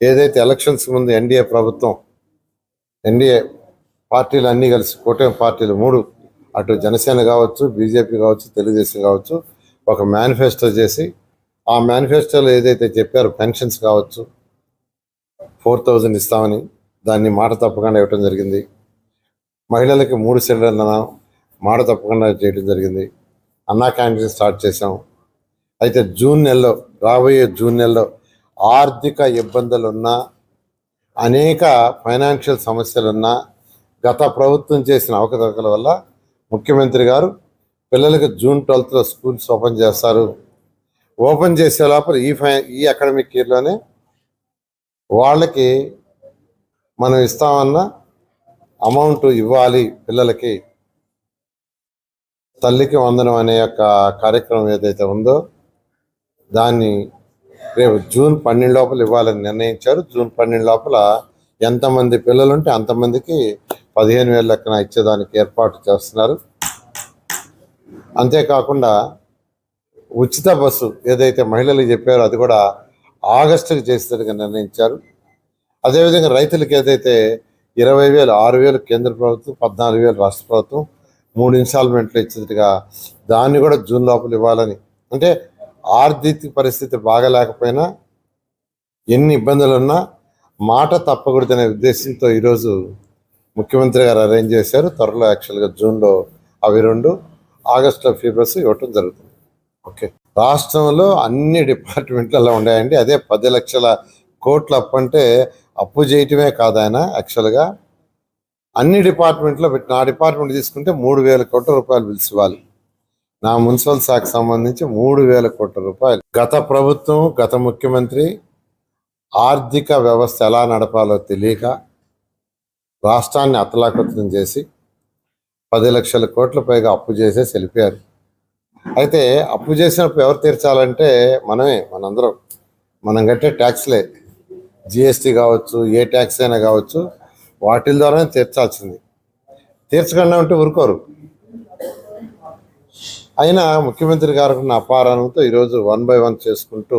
ఏదైతే ఎలక్షన్స్ ముందు ఎన్డీఏ ప్రభుత్వం ఎన్డీఏ పార్టీలు అన్నీ కలిసి కూటమి పార్టీలు మూడు అటు జనసేన కావచ్చు బీజేపీ కావచ్చు తెలుగుదేశం కావచ్చు ఒక మేనిఫెస్టో చేసి ఆ మేనిఫెస్టోలో ఏదైతే చెప్పారో పెన్షన్స్ కావచ్చు ఫోర్ థౌజండ్ ఇస్తామని దాన్ని మాట తప్పకుండా ఇవ్వటం జరిగింది. మహిళలకి మూడు సిలిండర్లను మాట తప్పకుండా చేయడం జరిగింది. అన్నా క్యాంటీన్ స్టార్ట్ చేసాం అయితే జూన్ నెలలో రాబోయే జూన్ నెలలో ఆర్థిక ఇబ్బందులున్నా అనేక ఫైనాన్షియల్ సమస్యలున్నా గత ప్రభుత్వం చేసిన అవకతవకల వల్ల ముఖ్యమంత్రి గారు పిల్లలకి జూన్ ట్వెల్త్లో స్కూల్స్ ఓపెన్ చేస్తారు. ఓపెన్ చేసే లోపల ఈ ఫై ఈ అకాడమిక్ ఇయర్లోనే వాళ్ళకి మనం ఇస్తామన్న అమౌంట్ ఇవ్వాలి పిల్లలకి. తల్లికి వందనం అనే యొక్క కార్యక్రమం ఏదైతే ఉందో దాన్ని రేపు జూన్ పన్నెండు లోపల ఇవ్వాలని నిర్ణయించారు. జూన్ పన్నెండు లోపల ఎంతమంది పిల్లలు ఉంటే అంతమందికి పదిహేను వేల లెక్కన ఇచ్చేదానికి ఏర్పాటు చేస్తున్నారు. అంతేకాకుండా ఉచిత బస్సు ఏదైతే మహిళలకు చెప్పారో అది కూడా ఆగస్టుకి చేసేట్టుగా నిర్ణయించారు. అదేవిధంగా రైతులకు ఏదైతే ఇరవై వేలు ఆరు వేలు కేంద్ర ప్రభుత్వం పద్నాలుగు వేలు రాష్ట్ర ప్రభుత్వం మూడు ఇన్స్టాల్మెంట్లు ఇచ్చేట్టుగా దాన్ని కూడా జూన్ లోపల ఇవ్వాలని. అంటే ఆర్థిక పరిస్థితి బాగలేకపోయినా ఎన్ని ఇబ్బందులున్నా మాట తప్పకూడదనే ఉద్దేశంతో ఈరోజు ముఖ్యమంత్రి గారు అరేంజ్ చేశారు. త్వరలో యాక్చువల్గా జూన్లో అవి రెండు ఆగస్టులో ఫీ ఇవ్వటం జరుగుతుంది. ఓకే. రాష్ట్రంలో అన్ని డిపార్ట్మెంట్లలో ఉన్నాయండి. అదే పది లక్షల కోట్ల అప్పు అంటే అప్పు చేయటమే కాదు ఆయన యాక్చువల్గా అన్ని డిపార్ట్మెంట్లో పెట్టి నా డిపార్ట్మెంట్ తీసుకుంటే మూడు వేల కోట్ల రూపాయలు బిల్స్ ఇవ్వాలి. నా మున్సిపల్ శాఖకు సంబంధించి మూడు వేల కోట్ల రూపాయలు. గత ప్రభుత్వం గత ముఖ్యమంత్రి ఆర్థిక వ్యవస్థ ఎలా నడపాలో తెలియక రాష్ట్రాన్ని అతలాకుతలం చేసి పది లక్షల కోట్ల పైగా అప్పు చేసేసి వెళ్ళిపోయారు అయితే అప్పు చేసినప్పుడు ఎవరు తీర్చాలంటే మనమే మనందరం. మనం కట్టే ట్యాక్స్లే. జిఎస్టీ కావచ్చు ఏ ట్యాక్స్ అయినా కావచ్చు వాటి ద్వారానే తీర్చాల్సింది. తీర్చకుండా ఉంటే ఊరుకోరు. అయినా ముఖ్యమంత్రి గారికి ఉన్న అపారానంతో ఈరోజు వన్ బై వన్ చేసుకుంటూ